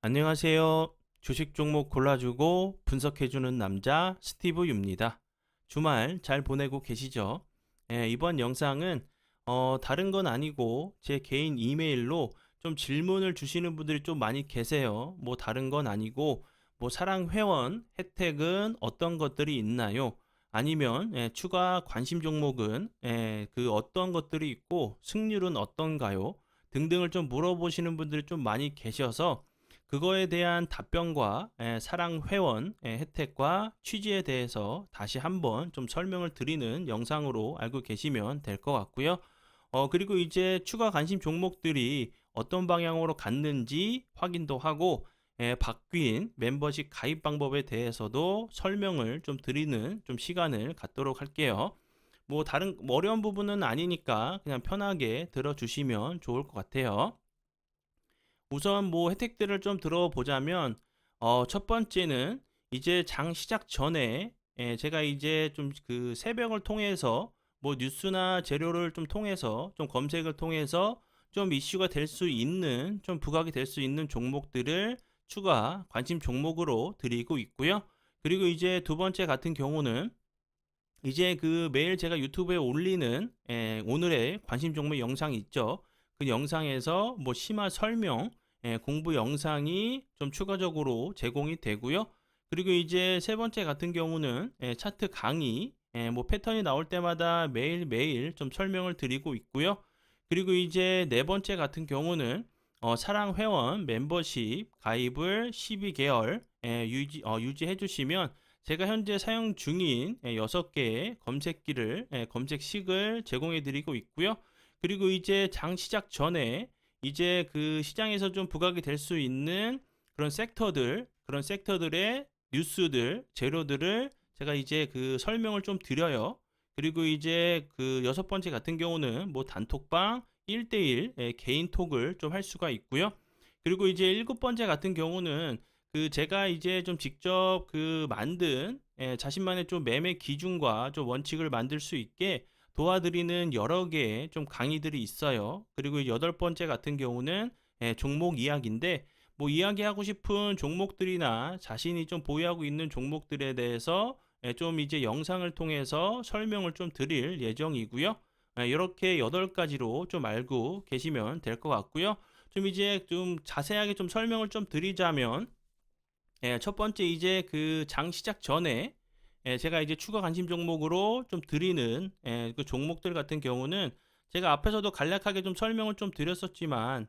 안녕하세요. 주식 종목 골라주고 분석해주는 남자 스티브 유입니다. 주말 잘 보내고 계시죠? 예, 이번 영상은 어, 다른 건 아니고 제 개인 이메일로 좀 질문을 주시는 분들이 좀 많이 계세요. 뭐 다른 건 아니고 뭐 사랑 회원 혜택은 어떤 것들이 있나요? 아니면 예, 추가 관심 종목은 예, 그 어떤 것들이 있고 승률은 어떤가요? 등등을 좀 물어보시는 분들이 좀 많이 계셔서 그거에 대한 답변과 예, 사랑 회원 예, 혜택과 취지에 대해서 다시 한번 좀 설명을 드리는 영상으로 알고 계시면 될 것 같고요. 어, 그리고 이제 추가 관심 종목들이 어떤 방향으로 갔는지 확인도 하고 예, 바뀐 멤버십 가입 방법에 대해서도 설명을 좀 드리는 좀 시간을 갖도록 할게요. 뭐 다른 뭐 어려운 부분은 아니니까 그냥 편하게 들어주시면 좋을 것 같아요. 우선 뭐 혜택들을 좀 들어보자면 어, 첫 번째는 이제 장 시작 전에 예, 제가 이제 좀 그 새벽을 통해서 뭐 뉴스나 재료를 좀 통해서 좀 검색을 통해서 좀 이슈가 될 수 있는 좀 부각이 될 수 있는 종목들을 추가 관심 종목으로 드리고 있고요. 그리고 이제 두 번째 같은 경우는 이제 그 매일 제가 유튜브에 올리는 예, 오늘의 관심 종목 영상이 있죠. 그 영상에서 뭐 심화 설명, 예, 공부 영상이 좀 추가적으로 제공이 되고요. 그리고 이제 세 번째 같은 경우는 예, 차트 강의, 예, 뭐 패턴이 나올 때마다 매일매일 좀 설명을 드리고 있고요. 그리고 이제 네 번째 같은 경우는 어, 사랑 회원 멤버십 가입을 12개월 예, 유지, 어, 유지해 주시면 제가 현재 사용 중인 예, 6개의 검색기를 예, 검색식을 제공해 드리고 있고요. 그리고 이제 장 시작 전에 이제 그 시장에서 좀 부각이 될 수 있는 그런 섹터들, 그런 섹터들의 뉴스들, 재료들을 제가 이제 그 설명을 좀 드려요. 그리고 이제 그 여섯 번째 같은 경우는 뭐 단톡방 1대1 예, 개인 톡을 좀 할 수가 있고요. 그리고 이제 일곱 번째 같은 경우는 그 제가 이제 좀 직접 그 만든 예, 자신만의 좀 매매 기준과 좀 원칙을 만들 수 있게 도와드리는 여러 개의 좀 강의들이 있어요. 그리고 여덟 번째 같은 경우는 예, 종목 이야기인데 뭐 이야기하고 싶은 종목들이나 자신이 좀 보유하고 있는 종목들에 대해서 예, 좀 이제 영상을 통해서 설명을 좀 드릴 예정이고요. 예, 이렇게 여덟 가지로 좀 알고 계시면 될 것 같고요. 좀 이제 좀 자세하게 좀 설명을 좀 드리자면 예, 첫 번째 이제 그 장 시작 전에 예, 제가 이제 추가 관심 종목으로 좀 드리는 예, 그 종목들 같은 경우는 제가 앞에서도 간략하게 좀 설명을 좀 드렸었지만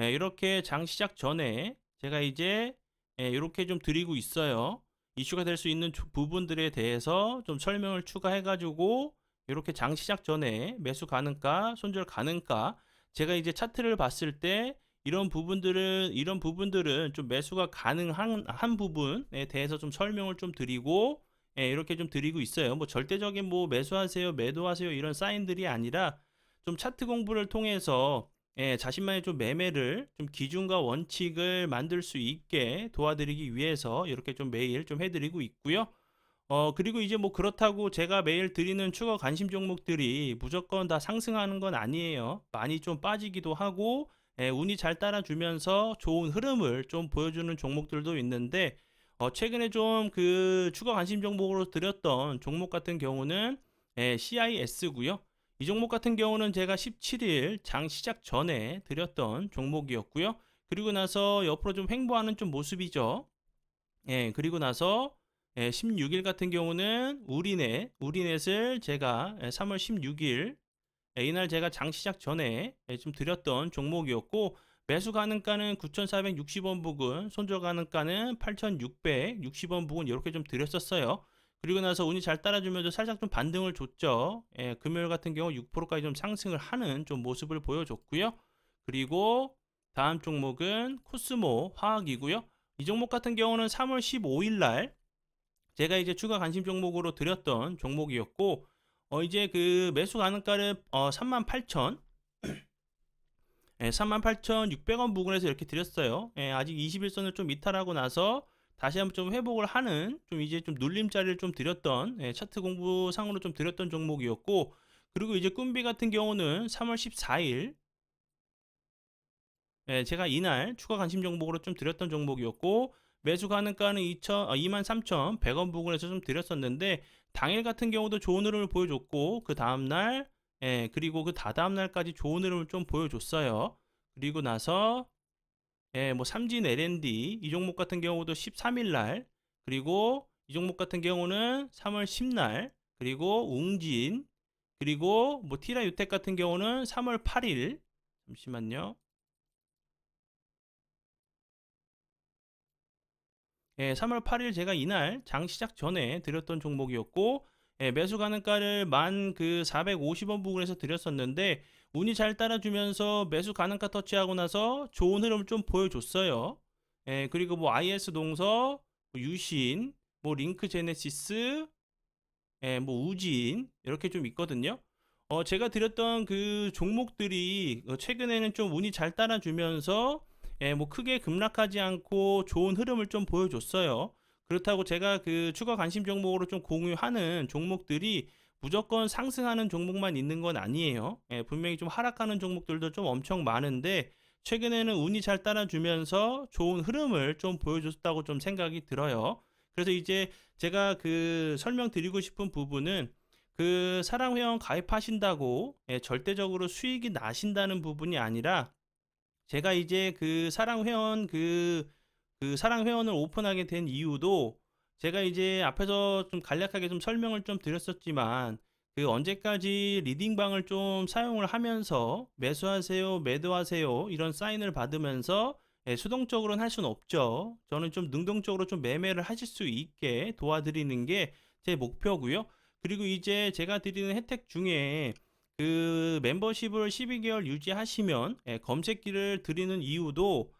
예, 이렇게 장 시작 전에 제가 이제 예, 이렇게 좀 드리고 있어요. 이슈가 될 수 있는 주- 부분들에 대해서 좀 설명을 추가해가지고 이렇게 장 시작 전에 매수 가능가, 손절 가능가 제가 이제 차트를 봤을 때 이런 부분들은 이런 부분들은 좀 매수가 가능한 한 부분에 대해서 좀 설명을 좀 드리고 예, 이렇게 좀 드리고 있어요. 뭐 절대적인 뭐 매수하세요, 매도하세요 이런 사인들이 아니라 좀 차트 공부를 통해서 예, 자신만의 좀 매매를 좀 기준과 원칙을 만들 수 있게 도와드리기 위해서 이렇게 좀 매일 좀 해드리고 있고요. 어, 그리고 이제 뭐 그렇다고 제가 매일 드리는 추가 관심 종목들이 무조건 다 상승하는 건 아니에요. 많이 좀 빠지기도 하고, 예, 운이 잘 따라주면서 좋은 흐름을 좀 보여주는 종목들도 있는데, 어, 최근에 좀 그 추가 관심 종목으로 드렸던 종목 같은 경우는 예, CIS고요. 이 종목 같은 경우는 제가 17일 장 시작 전에 드렸던 종목이었고요. 그리고 나서 옆으로 좀 횡보하는 좀 모습이죠. 예, 그리고 나서 예, 16일 같은 경우는 우리넷, 우리넷을 제가 예, 3월 16일 예, 이날 제가 장 시작 전에 예, 좀 드렸던 종목이었고 매수 가능가는 9,460원 부근, 손절 가능가는 8,660원 부근 이렇게 좀 드렸었어요. 그리고 나서 운이 잘 따라주면서 살짝 좀 반등을 줬죠. 예, 금요일 같은 경우 6%까지 좀 상승을 하는 좀 모습을 보여줬고요. 그리고 다음 종목은 코스모 화학이고요. 이 종목 같은 경우는 3월 15일 날 제가 이제 추가 관심 종목으로 드렸던 종목이었고 어 이제 그 매수 가능가를 어 38,000 예, 38,600원 부근에서 이렇게 드렸어요. 예, 아직 21선을 좀 이탈하고 나서 다시 한번 좀 회복을 하는 좀 이제 좀 눌림자리를 좀 드렸던 예, 차트 공부상으로 좀 드렸던 종목이었고 그리고 이제 꿈비 같은 경우는 3월 14일 예, 제가 이날 추가 관심 종목으로 좀 드렸던 종목이었고 매수 가능가는 2천, 어, 23,100원 부근에서 좀 드렸었는데 당일 같은 경우도 좋은 흐름을 보여줬고 그 다음날 예, 그리고 그 다다음 날까지 좋은 흐름을 좀 보여줬어요. 그리고 나서 예, 뭐 삼진 L&D 이 종목 같은 경우도 13일 날 그리고 이 종목 같은 경우는 3월 10날 그리고 웅진 그리고 뭐 티라 유텍 같은 경우는 3월 8일 잠시만요. 예, 3월 8일 제가 이날 장 시작 전에 드렸던 종목이었고 예, 매수 가능가를 만 그 450원 부근에서 드렸었는데 운이 잘 따라주면서 매수 가능가 터치하고 나서 좋은 흐름을 좀 보여줬어요. 예, 그리고 뭐 IS 동서, 뭐 유신, 뭐 링크 제네시스, 예, 뭐 우진 이렇게 좀 있거든요. 어, 제가 드렸던 그 종목들이 어, 최근에는 좀 운이 잘 따라주면서 예, 뭐 크게 급락하지 않고 좋은 흐름을 좀 보여줬어요. 그렇다고 제가 그 추가 관심 종목으로 좀 공유하는 종목들이 무조건 상승하는 종목만 있는 건 아니에요. 예, 분명히 좀 하락하는 종목들도 좀 엄청 많은데 최근에는 운이 잘 따라주면서 좋은 흐름을 좀 보여줬다고 좀 생각이 들어요. 그래서 이제 제가 그 설명드리고 싶은 부분은 그 사랑회원 가입하신다고 예, 절대적으로 수익이 나신다는 부분이 아니라 제가 이제 그 사랑회원 그, 그 사랑 회원을 오픈하게 된 이유도 제가 이제 앞에서 좀 간략하게 좀 설명을 좀 드렸었지만 그 언제까지 리딩방을 좀 사용을 하면서 매수하세요, 매도하세요 이런 사인을 받으면서 예, 수동적으로는 할 수는 없죠. 저는 좀 능동적으로 좀 매매를 하실 수 있게 도와드리는 게 제 목표고요. 그리고 이제 제가 드리는 혜택 중에 그 멤버십을 12개월 유지하시면 예, 검색기를 드리는 이유도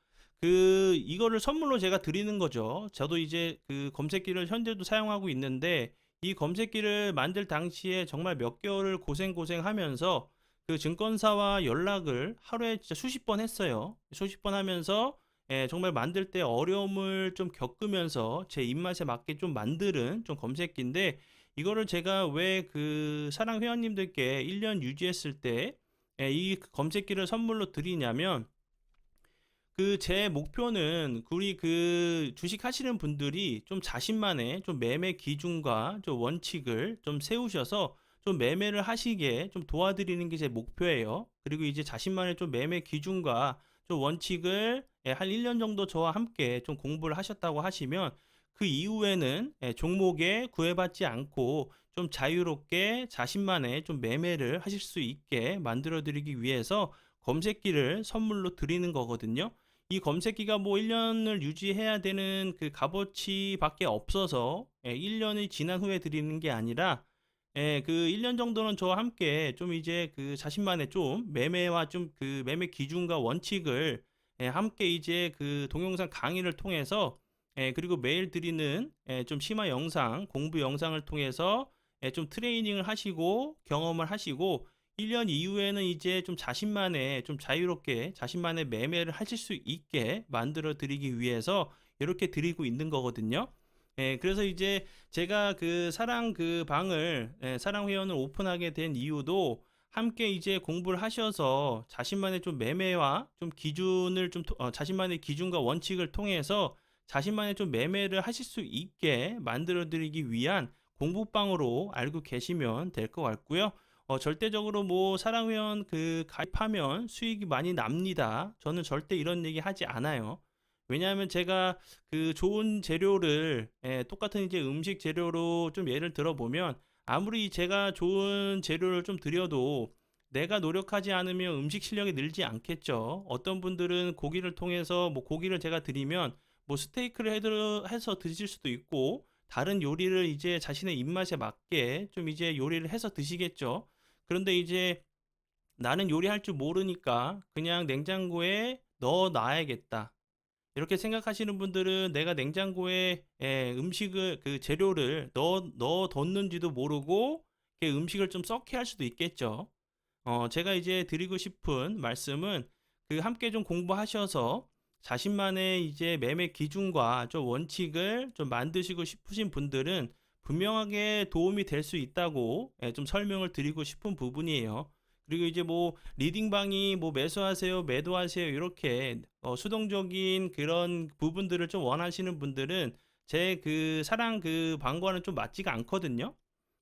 그 이거를 선물로 제가 드리는 거죠. 저도 이제 그 검색기를 현재도 사용하고 있는데 이 검색기를 만들 당시에 정말 몇 개월을 고생 고생하면서 그 증권사와 연락을 하루에 진짜 수십 번 했어요. 수십 번 하면서 예, 정말 만들 때 어려움을 좀 겪으면서 제 입맛에 맞게 좀 만드는 좀 검색기인데 이거를 제가 왜 그 사랑 회원님들께 1년 유지했을 때이 검색기를 선물로 드리냐면 그 제 목표는 우리 그 주식 하시는 분들이 좀 자신만의 좀 매매 기준과 좀 원칙을 좀 세우셔서 좀 매매를 하시게 좀 도와드리는 게 제 목표예요. 그리고 이제 자신만의 좀 매매 기준과 좀 원칙을 예, 한 1년 정도 저와 함께 좀 공부를 하셨다고 하시면 그 이후에는 예, 종목에 구애받지 않고 좀 자유롭게 자신만의 좀 매매를 하실 수 있게 만들어 드리기 위해서 검색기를 선물로 드리는 거거든요. 이 검색기가 뭐 1년을 유지해야 되는 그 값어치밖에 없어서 1년이 예, 지난 후에 드리는 게 아니라 예, 그 1년 정도는 저와 함께 좀 이제 그 자신만의 좀 매매와 좀 그 매매 기준과 원칙을 예, 함께 이제 그 동영상 강의를 통해서 예, 그리고 매일 드리는 예, 좀 심화 영상, 공부 영상을 통해서 예, 좀 트레이닝을 하시고 경험을 하시고 1년 이후에는 이제 좀 자신만의 좀 자유롭게 자신만의 매매를 하실 수 있게 만들어 드리기 위해서 이렇게 드리고 있는 거거든요. 예, 그래서 이제 제가 그 사랑 그 방을 예, 사랑 회원을 오픈하게 된 이유도 함께 이제 공부를 하셔서 자신만의 좀 매매와 좀 기준을 좀 어, 자신만의 기준과 원칙을 통해서 자신만의 좀 매매를 하실 수 있게 만들어 드리기 위한 공부방으로 알고 계시면 될 것 같고요. 어, 절대적으로 뭐 사랑회원 그 가입하면 수익이 많이 납니다. 저는 절대 이런 얘기 하지 않아요. 왜냐하면 제가 그 좋은 재료를 예, 똑같은 이제 음식 재료로 좀 예를 들어 보면 아무리 제가 좋은 재료를 좀 드려도 내가 노력하지 않으면 음식 실력이 늘지 않겠죠. 어떤 분들은 고기를 통해서 뭐 고기를 제가 드리면 뭐 스테이크를 해서 드실 수도 있고 다른 요리를 이제 자신의 입맛에 맞게 좀 이제 요리를 해서 드시겠죠. 그런데 이제 나는 요리할 줄 모르니까 그냥 냉장고에 넣어 놔야겠다. 이렇게 생각하시는 분들은 내가 냉장고에 예, 음식을 그 재료를 넣어 넣어 뒀는지도 모르고 음식을 좀 썩게 할 수도 있겠죠. 어, 제가 이제 드리고 싶은 말씀은 그 함께 좀 공부하셔서 자신만의 이제 매매 기준과 좀 원칙을 좀 만드시고 싶으신 분들은 분명하게 도움이 될 수 있다고 예, 좀 설명을 드리고 싶은 부분이에요. 그리고 이제 뭐 리딩방이 뭐 매수하세요, 매도하세요 이렇게 어, 수동적인 그런 부분들을 좀 원하시는 분들은 제 그 사랑 그 방과는 좀 맞지가 않거든요.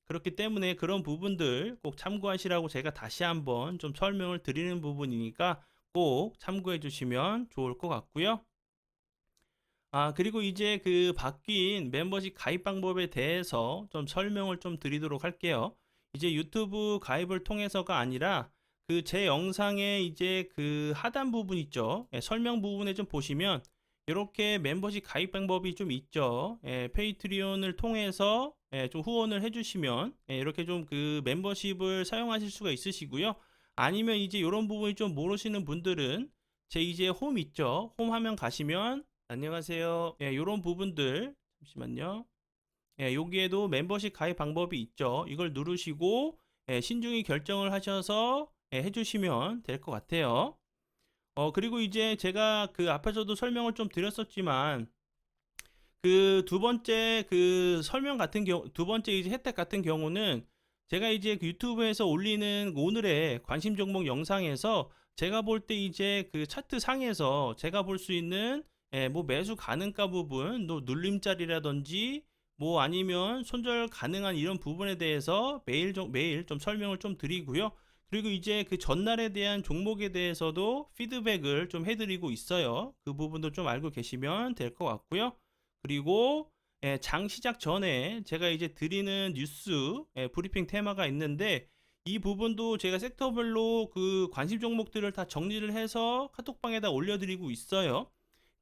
그렇기 때문에 그런 부분들 꼭 참고하시라고 제가 다시 한번 좀 설명을 드리는 부분이니까 꼭 참고해 주시면 좋을 것 같고요. 아, 그리고 이제 그 바뀐 멤버십 가입 방법에 대해서 좀 설명을 좀 드리도록 할게요. 이제 유튜브 가입을 통해서가 아니라 그 제 영상에 이제 그 하단 부분 있죠. 예, 설명 부분에 좀 보시면 이렇게 멤버십 가입 방법이 좀 있죠. 예, 페이트리온을 통해서 예, 좀 후원을 해주시면 예, 이렇게 좀 그 멤버십을 사용하실 수가 있으시고요. 아니면 이제 이런 부분이 좀 모르시는 분들은 제 이제 홈 있죠. 홈 화면 가시면 안녕하세요. 예, 이런 부분들 잠시만요. 예, 여기에도 멤버십 가입 방법이 있죠. 이걸 누르시고 예, 신중히 결정을 하셔서 예, 해주시면 될 것 같아요. 어, 그리고 이제 제가 그 앞에서도 설명을 좀 드렸었지만 그 두 번째 그 설명 같은 경우 두 번째 이제 혜택 같은 경우는 제가 이제 그 유튜브에서 올리는 오늘의 관심 종목 영상에서 제가 볼 때 이제 그 차트 상에서 제가 볼 수 있는 예, 뭐 매수 가능가 부분, 또 눌림자리라든지 뭐 아니면 손절 가능한 이런 부분에 대해서 매일 좀 매일 좀 설명을 좀 드리고요. 그리고 이제 그 전날에 대한 종목에 대해서도 피드백을 좀 해드리고 있어요. 그 부분도 좀 알고 계시면 될 것 같고요. 그리고 예, 장 시작 전에 제가 이제 드리는 뉴스 예, 브리핑 테마가 있는데 이 부분도 제가 섹터별로 그 관심 종목들을 다 정리를 해서 카톡방에다 올려드리고 있어요.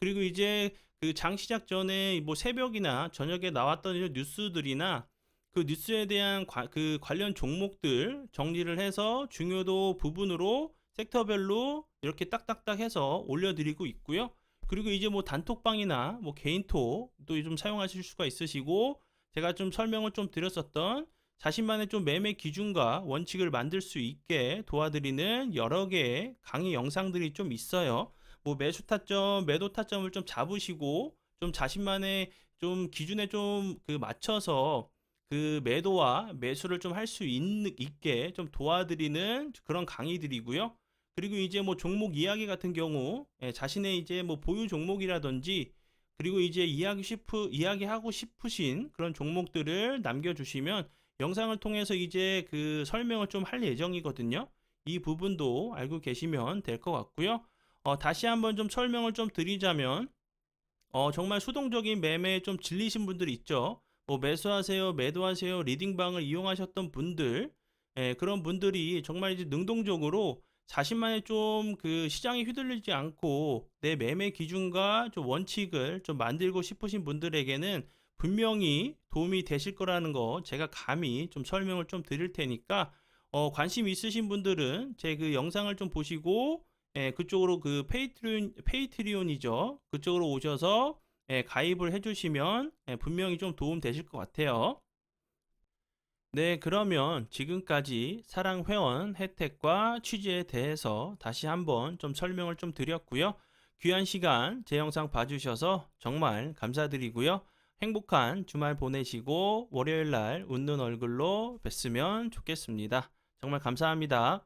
그리고 이제 그 장 시작 전에 뭐 새벽이나 저녁에 나왔던 뉴스들이나 그 뉴스에 대한 과- 그 관련 종목들 정리를 해서 중요도 부분으로 섹터별로 이렇게 딱딱딱 해서 올려드리고 있고요. 그리고 이제 뭐 단톡방이나 뭐 개인톡도 좀 사용하실 수가 있으시고 제가 좀 설명을 좀 드렸었던 자신만의 좀 매매 기준과 원칙을 만들 수 있게 도와드리는 여러 개의 강의 영상들이 좀 있어요. 뭐 매수 타점, 매도 타점을 좀 잡으시고 좀 자신만의 좀 기준에 좀 그 맞춰서 그 매도와 매수를 좀 할 수 있게 좀 도와드리는 그런 강의들이고요. 그리고 이제 뭐 종목 이야기 같은 경우 예, 자신의 이제 뭐 보유 종목이라든지 그리고 이제 이야기 싶으 이야기하고 싶으신 그런 종목들을 남겨주시면 영상을 통해서 이제 그 설명을 좀 할 예정이거든요. 이 부분도 알고 계시면 될 것 같고요. 어, 다시 한번 좀 설명을 좀 드리자면 어, 정말 수동적인 매매에 좀 질리신 분들 있죠. 뭐 매수하세요, 매도하세요, 리딩방을 이용하셨던 분들, 예, 그런 분들이 정말 이제 능동적으로 자신만의 좀 그 시장에 휘둘리지 않고 내 매매 기준과 좀 원칙을 좀 만들고 싶으신 분들에게는 분명히 도움이 되실 거라는 거 제가 감히 좀 설명을 좀 드릴 테니까 어, 관심 있으신 분들은 제 그 영상을 좀 보시고 예, 그쪽으로 그 페이트리온, 페이트리온이죠. 그쪽으로 오셔서 예, 가입을 해주시면 예, 분명히 좀 도움 되실 것 같아요. 네, 그러면 지금까지 사랑 회원 혜택과 취지에 대해서 다시 한번 좀 설명을 좀 드렸고요. 귀한 시간 제 영상 봐주셔서 정말 감사드리고요. 행복한 주말 보내시고 월요일 날 웃는 얼굴로 뵀으면 좋겠습니다. 정말 감사합니다.